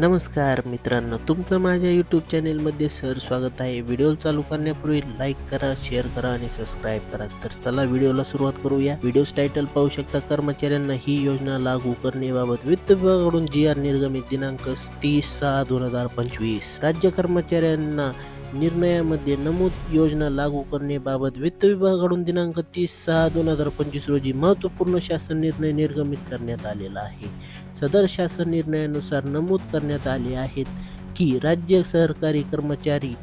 नमस्कार मित्रांनो तुमचं माझ्या यूट्यूब चॅनेलमध्ये सर स्वागत आहे. व्हिडिओ चालू करण्यापूर्वी लाईक करा शेअर करा आणि सबस्क्राईब करा. तर चला व्हिडिओला सुरुवात करूया. व्हिडिओ टायटल पाहू शकता कर्मचाऱ्यांना ही योजना लागू करण्याबाबत वित्त विभागाकडून जी आर निर्गमित दिनांक तीस सहा दोन हजार पंचवीस. राज्य कर्मचाऱ्यांना निर्णयामध्ये नमूद योजना लागू करण्याबाबत वित्त विभागाकडून दिनांक तीस सहा दोन हजार पंचवीस रोजी महत्त्वपूर्ण शासन निर्णय निर्गमित करण्यात आलेला आहे. सदर शासन निर्णयानुसार नमूद करण्यात आले आहेत की राज्य सहकारी कर्मचारी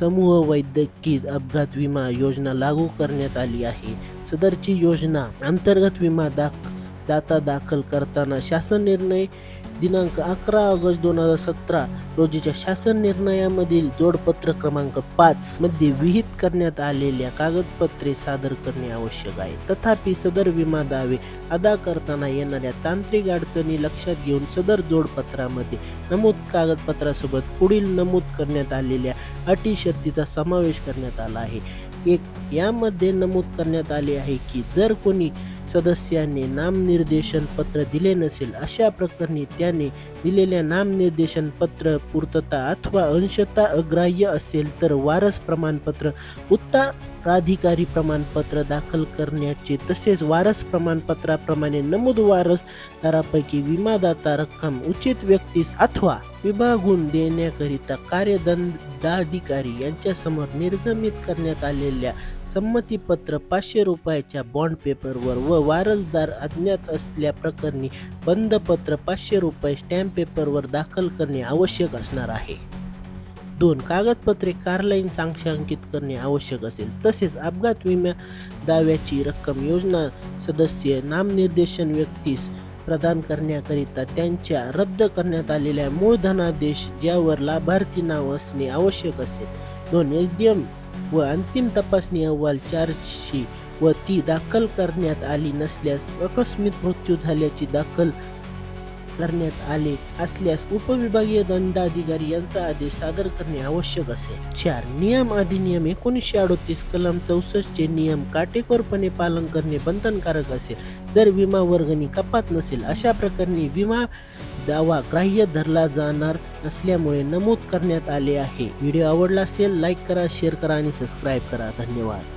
समूह वैद्यकीय अपघात विमा योजना लागू करण्यात आली आहे. सदरची योजना अंतर्गत विमा दाख दाता दाखल करताना शासन निर्णय दिनांक अकरा ऑगस्ट दोन हजार सतरा रोजीच्या शासन निर्णयामधील जोडपत्र क्रमांक पाच मध्ये विहित करण्यात आलेल्या कागदपत्रे सादर करणे आवश्यक आहे. तथापि सदर विमा दावे अदा करताना येणाऱ्या तांत्रिक अडचणी लक्षात घेऊन सदर जोडपत्रामध्ये नमूद कागदपत्रासोबत पुढील नमूद करण्यात आलेल्या अटी शर्तीचा समावेश करण्यात आला आहे. एक यामध्ये नमूद करण्यात आले आहे की जर कोणी सदस्यांनी नामनिर्देशन पत्र दिले नसेल अशा प्रकरणी त्याने दिलेल्या नामनिर्देशन पत्र पूर्तता अथवा अंशता अग्राह्य असेल तर वारस प्रमाणपत्र उत्तराधिकारी प्रमाणपत्र दाखल करण्याचे तसेच वारस प्रमाणपत्राप्रमाणे नमूद वारसदारापैकी विमादाता रक्कम उचित व्यक्तीस अथवा विभागून देण्याकरिता कार्यदंडाधिकारी यांच्यासमोर निर्गमित करण्यात आलेल्या संमतीपत्र पाचशे रुपयाच्या बॉन्ड पेपरवर व वारसदार अज्ञात असल्या प्रकरणी बंदपत्र पाचशे रुपये स्टॅम्प पेपरवर दाखल करणे आवश्यक असणार आहे. दोन कागदपत्रे कारलाईन सांक्षांकित करणे आवश्यक असेल. तसेच अपघात विमा दाव्याची रक्कम योजना सदस्य नामनिर्देशन व्यक्तीस प्रदान करण्याकरिता त्यांच्या रद्द करण्यात आलेल्या मूळ धनादेश ज्यावर लाभार्थी नाव असणे आवश्यक असेल. दोन एच डी एम व अंतिम तपासणी अहवाल चार्जशी व ती दाखल करण्यात आली नसल्यास अकस्मित मृत्यू झाल्याची दाखल करण्यात आले असल्यास उपविभागीय दंडाधिकारी यांचा आदेश सादर करणे आवश्यक असेल. चार नियम अधिनियम एकोणीसशे अडोतीस कलम चौसष्ट चे नियम काटेकोरपणे पालन करणे बंधनकारक असेल. जर विमा वर्गणी कपात नसेल अशा प्रकरणी विमा दावा ग्राह्य धरला जाणार असल्यामुळे नमूद करण्यात आले आहे. व्हिडिओ आवडला असेल लाईक करा शेअर करा आणि सबस्क्राईब करा. धन्यवाद.